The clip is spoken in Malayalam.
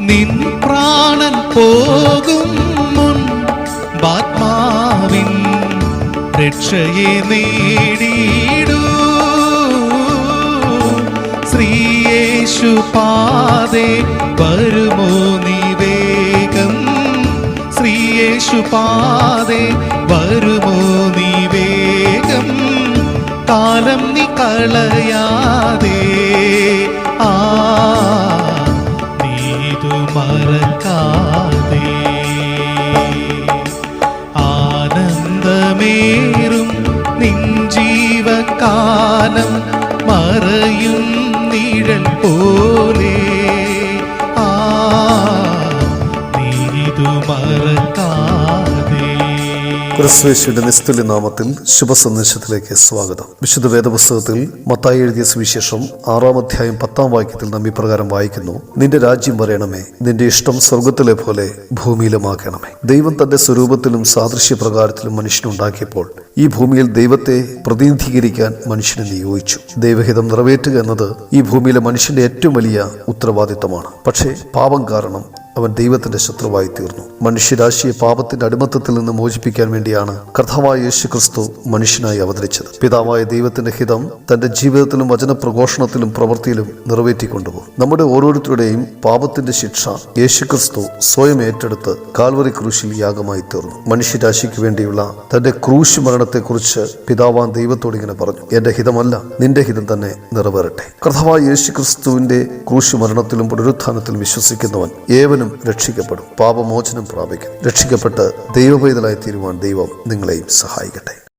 നിൻ പ്രാണൻ പോകും മുൻ ആത്മാവിൻ രക്ഷയെ നേടിയിടൂ. ശ്രീയേശു പാതേ വരുമോ നീ വേഗം? ശ്രീയേശു പാതേ വരുമോ നീ വേഗം? കാലം നീ കളയാതെ ജീവകാലം മറയും നിഴൽ പോലെ. ആ നീതു മറക്കാതെ ക്രിസ്തുവേശുവിന്റെ നിസ്തുല്യ നാമത്തിൽ ശുഭസന്ദേശത്തിലേക്ക് സ്വാഗതം. വിശുദ്ധ വേദപുസ്തകത്തിൽ മത്തായി എഴുതിയ സുവിശേഷം ആറാം അധ്യായം പത്താം വാക്യത്തിൽ നാം പ്രകാരം വായിക്കുന്നു. നിന്റെ രാജ്യം വരയണമേ നിന്റെ ഇഷ്ടം സ്വർഗത്തിലെ പോലെ ഭൂമിയിലുമാക്കണമേ ദൈവം തന്റെ സ്വരൂപത്തിലും സാദൃശ്യപ്രകാരത്തിലും മനുഷ്യനുണ്ടാക്കിയപ്പോൾ ഈ ഭൂമിയിൽ ദൈവത്തെ പ്രതിനിധീകരിക്കാൻ മനുഷ്യനെ നിയോഗിച്ചു. ദൈവഹിതം നിറവേറ്റുക എന്നത് ഈ ഭൂമിയിലെ മനുഷ്യന്റെ ഏറ്റവും വലിയ ഉത്തരവാദിത്തമാണ്. പക്ഷേ പാപം കാരണം അവൻ ദൈവത്തിന്റെ ശത്രുവായി തീർന്നു. മനുഷ്യരാശിയെ പാപത്തിന്റെ അടിമത്തത്തിൽ നിന്ന് മോചിപ്പിക്കാൻ വേണ്ടിയാണ് കർത്താവായ യേശു ക്രിസ്തു മനുഷ്യനായി അവതരിച്ചത്. പിതാവായ ദൈവത്തിന്റെ ഹിതം തന്റെ ജീവിതത്തിലും വചനപ്രഘോഷണത്തിലും പ്രവൃത്തിയിലും നിറവേറ്റിക്കൊണ്ടുപോകും. നമ്മുടെ ഓരോരുത്തരുടെയും പാപത്തിന്റെ ശിക്ഷ യേശു ക്രിസ്തു സ്വയം ഏറ്റെടുത്ത് കാൽവറി ക്രൂശിൽ യാഗമായി തീർന്നു. മനുഷ്യരാശിക്ക് വേണ്ടിയുള്ള തന്റെ ക്രൂശ് മരണത്തെക്കുറിച്ച് പിതാവാൻ ദൈവത്തോട് ഇങ്ങനെ പറഞ്ഞു. എന്റെ ഹിതമല്ല നിന്റെ ഹിതം തന്നെ നിറവേറട്ടെ. കർത്താവായ യേശു ക്രിസ്തുവിന്റെ ക്രൂശ് മരണത്തിലും പുനരുത്ഥാനത്തിലും വിശ്വസിക്കുന്നവൻ ഏവനും രക്ഷിക്കപ്പെടും. പാപമോചനം പ്രാപിക്കും. രക്ഷിക്കപ്പെട്ട് ദൈവപൈതലായി തീരുവാൻ ദൈവം നിങ്ങളെയും സഹായിക്കട്ടെ.